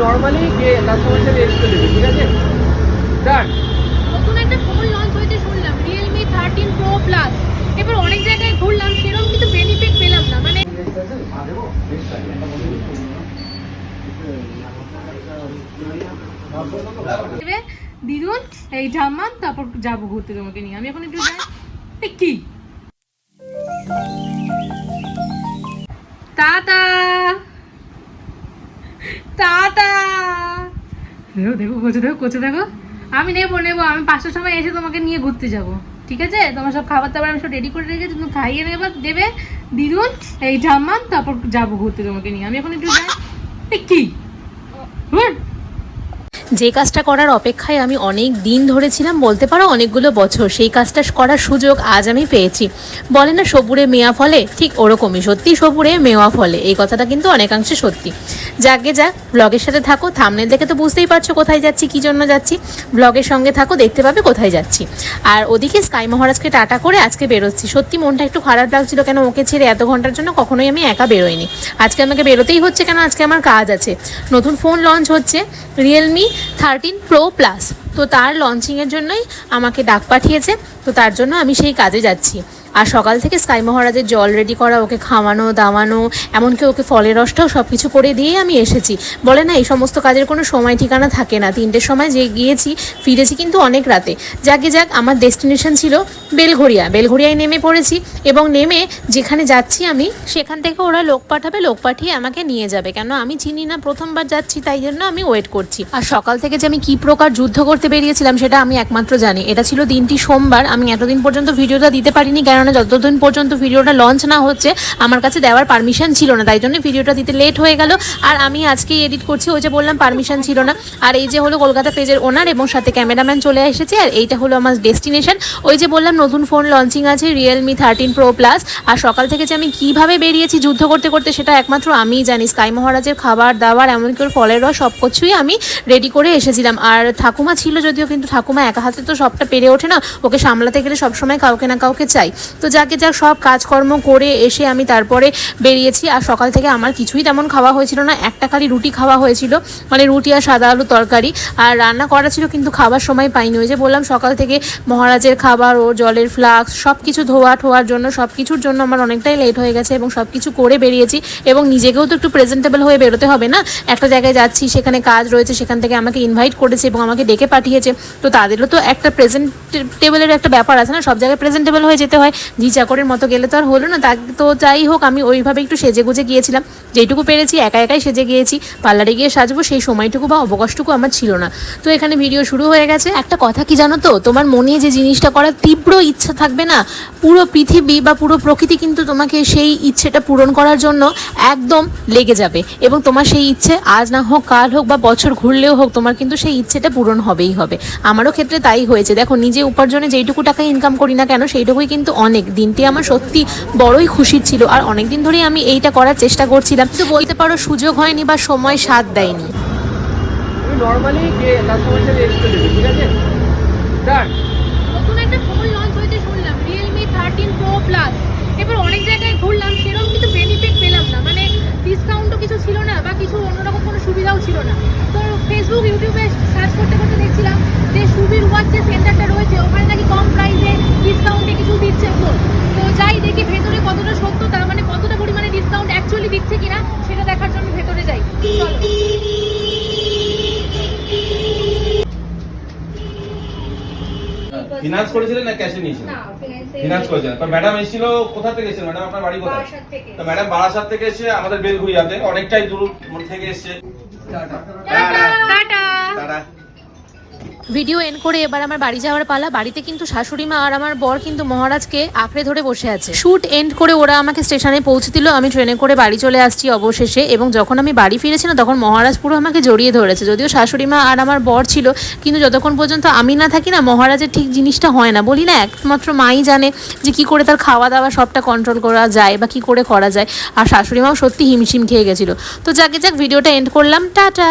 Normally গিয়ে customer সাথে দেবে ঠিক আছে? ডান নতুন একটা ফোন লঞ্চ হয়েছে শুনলাম। রিয়েলমি থার্টিন প্রো প্লাস এবার অনেক জায়গায় ঘুরলাম সেরকম কিন্তু বেনিফিট পেলাম না। মানে দেবে, দিদুন, এই জামান, তারপর যাব ঘুরতে তোমাকে নিয়ে। আমি এখন একটু যাই। কি? টাটা টাটা দেখো দেখো কোচে দেখো কোচে দেখো। আমি নেব নেব। আমি পাঁচটার সময় এসে তোমাকে নিয়ে ঘুরতে যাব। ঠিক আছে? তোমার সব খাবার দাবার আমি সব রেডি করে রেখেছি। তুমি খাইয়ে নেবে, দেবে। দিদুন, এই জামান, তারপর যাব ঘুরতে তোমাকে নিয়ে। আমি এখন একটু যাই। কি? যে কাজটা করার অপেক্ষায় আমি অনেক দিন ধরেছিলাম, বলতে পারো অনেকগুলো বছর, সেই কাজটা করার সুযোগ আজ আমি পেয়েছি। বলে না, সবুরে মেয়া ফলে, ঠিক ওরকমই সত্যি সবুরে মেওয়া ফলে, এই কথাটা কিন্তু অনেকাংশে সত্যি। যাকে যাক, ব্লগের সাথে থাকো থামনে দেখে তো বুঝতেই পারছ কোথায় যাচ্ছি, কী জন্য যাচ্ছি, ব্লগের সঙ্গে থাকো, দেখতে পাবে কোথায় যাচ্ছি। আর ওদিকে স্কাই মহারাজকে টাটা করে আজকে বেরোচ্ছি। সত্যি মনটা একটু খারাপ লাগছিল কেন ওকে ছেড়ে এত ঘণ্টার জন্য কখনোই আমি একা বেরোইনি। আজকে আমাকে বেরোতেই হচ্ছে কেন? আজকে আমার কাজ আছে। নতুন ফোন লঞ্চ হচ্ছে রিয়েলমি থার্টিন প্রো প্লাস তো তার লঞ্চিংয়ের জন্যই আমাকে ডাক পাঠিয়েছে। তো তার জন্য আমি সেই কাজে যাচ্ছি। আর সকাল থেকে স্কাই মহারাজের জল রেডি করা, ওকে খাওয়ানো, দাওয়ানো, এমনকি ওকে ফলের রসটাও সব কিছু করে দিয়েই আমি এসেছি। বলে না, এই সমস্ত কাজের কোনো সময় ঠিকানা থাকে না। তিনটের সময় যে গিয়েছি, ফিরেছি কিন্তু অনেক রাতে। যাকে যাক, আমার ডেস্টিনেশন ছিল বেলঘড়িয়া। বেলঘড়িয়ায় নেমে পড়েছি এবং নেমে যেখানে যাচ্ছি আমি, সেখান থেকে ওরা লোক পাঠাবে, লোক পাঠিয়ে আমাকে নিয়ে যাবে। কেন, আমি চিনি না, প্রথমবার যাচ্ছি, তাই জন্য আমি ওয়েট করছি। আর সকাল থেকে যে আমি কি প্রকার যুদ্ধ করতে বেরিয়েছিলাম, সেটা আমি একমাত্র জানি। এটা ছিল দিনটি সোমবার। আমি এতদিন পর্যন্ত ভিডিওটা দিতে পারিনি কেননা যতদিন পর্যন্ত ভিডিওটা লঞ্চ না হচ্ছে, আমার কাছে দেওয়ার পারমিশন ছিল না। তাই জন্য ভিডিওটা দিতে লেট হয়ে গেল। আর আমি আজকেই এডিট করছি, ওই যে বললাম পারমিশন ছিল না। আর এই যে হলো কলকাতা পেজের ওনার এবং সাথে ক্যামেরাম্যান চলে এসেছে, আর এইটা হলো আমার ডেস্টিনেশন ওই যে বললাম, নতুন ফোন লঞ্চিং আছে রিয়েলমি থার্টিন প্রো প্লাস আর সকাল থেকে যে আমি কীভাবে বেরিয়েছি যুদ্ধ করতে করতে, সেটা একমাত্র আমিই জানি। স্কাই মহারাজের খাবার দাবার, এমনকি ওর ফলের রস, সব কিছুই আমি রেডি করে এসেছিলাম। আর ঠাকুমা ছিল যদিও, কিন্তু ঠাকুমা একা হাতে তো সবটা পেরে ওঠে না। ওকে সামলাতে গেলে সবসময় কাউকে না কাউকে চাই। তো যাকে যাক সব কাজকর্ম করে এসে আমি তারপরে বেরিয়েছি। আর সকাল থেকে আমার কিছুই তেমন খাওয়া হয়েছিল না। একটা খালি রুটি খাওয়া হয়েছিল মানে রুটি আর সাদা আলু তরকারি। আর রান্না করা ছিল কিন্তু খাবার সময় পাইনি। ওই যে বললাম, সকাল থেকে মহারাজের খাবার ও জলের ফ্লাক্স সব কিছু ধোয়া ঠোয়ার জন্য সব কিছুর জন্য আমার অনেকটাই লেট হয়ে গেছে এবং সব কিছু করে বেরিয়েছি। এবং নিজেকেও তো একটু প্রেজেন্টেবল হয়ে বেরোতে হবে না? একটা জায়গায় যাচ্ছি, সেখানে কাজ রয়েছে, সেখান থেকে আমাকে ইনভাইট করেছে এবং আমাকে ডেকে পাঠিয়েছে। তো তাদেরও তো একটা প্রেজেন্টেবলের একটা ব্যাপার আছে না? সব জায়গায় প্রেজেন্টেবল হয়ে যেতে হয়। চাকরের মতো গেলে তো আর হলো না। তা তো যাই হোক, আমি ওইভাবে একটু সেজে গুজে গিয়েছিলাম। যেইটুকু পেরেছি, একা একাই সেজে গিয়েছি। পার্লারে গিয়ে সাজবো, সেই সময়টুকু বা অবকাশটুকু আমার ছিল না। তো এখানে ভিডিও শুরু হয়ে গেছে। একটা কথা কি জানো তো? তোমার মনে যে জিনিসটা করার তীব্র ইচ্ছা থাকবে না, পুরো পৃথিবী বা পুরো প্রকৃতি কিন্তু তোমাকে সেই ইচ্ছেটা পূরণ করার জন্য একদম লেগে যাবে। এবং তোমার সেই ইচ্ছে আজ না হোক, কাল হোক বা বছর ঘুরলেও হোক, তোমার কিন্তু সেই ইচ্ছেটা পূরণ হবেই হবে। আমারও ক্ষেত্রে তাই হয়েছে। দেখো, নিজে উপার্জনে যেইটুকু টাকা ইনকাম করি না কেন, সেইটুকুই কিন্তু অনেক দিনটি আমার সত্যি বড়ই খুশির ছিল আর অনেক দিন ধরেই আমি এইটা করার চেষ্টা করছিলাম। তো বলতে পারো সুযোগ হয়নি বা সময় সাথ দেয়নি। নর্মালি গিয়ে কাস্টমার সাথে এসে ঠিক আছে? ডান নতুন একটা ফোন লঞ্চ হয়েছে শুনলাম রিয়েলমি থার্টিন প্রো প্লাস এবার অনেক জায়গায় ঘুরলাম সেরকম কিন্তু ফিনান্স করেছিলেন না ক্যাশে নিয়েছিলেন? ফিনান্স করেছিলেন। তো ম্যাডাম এসেছিল কোথা থেকে এসেছিল? ম্যাডাম আপনার বাড়ি কোথায়? তো ম্যাডাম বারাসাত থেকে এসে আমাদের বেলঘুরিয়াতে অনেকটাই দূর থেকে এসছে tata tata tata video end করে এবার আমার বাড়ি যাওয়ার পালা। বাড়িতে কিন্তু শাশুড়ি মা আর আমার বর কিন্তু মহারাজকে আঁকড়ে ধরে বসে আছে। শুট এন্ড করে ওরা আমাকে স্টেশনে পৌঁছে দিল আমি ট্রেনে করে বাড়ি চলে আসছি অবশেষে এবং যখন আমি বাড়ি ফিরেছি না, তখন মহারাজ পুরো আমাকে জড়িয়ে ধরেছে। যদিও শাশুড়ি মা আর আমার বর ছিল, কিন্তু যতক্ষণ পর্যন্ত আমি না থাকি না, মহারাজের ঠিক জিনিসটা হয় না। বলি না, একমাত্র মাই জানে যে কি করে তার খাওয়া দাওয়া সবটা কন্ট্রোল করা যায় বা কি করে করা যায়। আর শাশুড়ি মাও সত্যি হিমশিম খেয়ে গেছিল। তো যাকে যাক ভিডিওটা এন্ড করলাম। টাটা!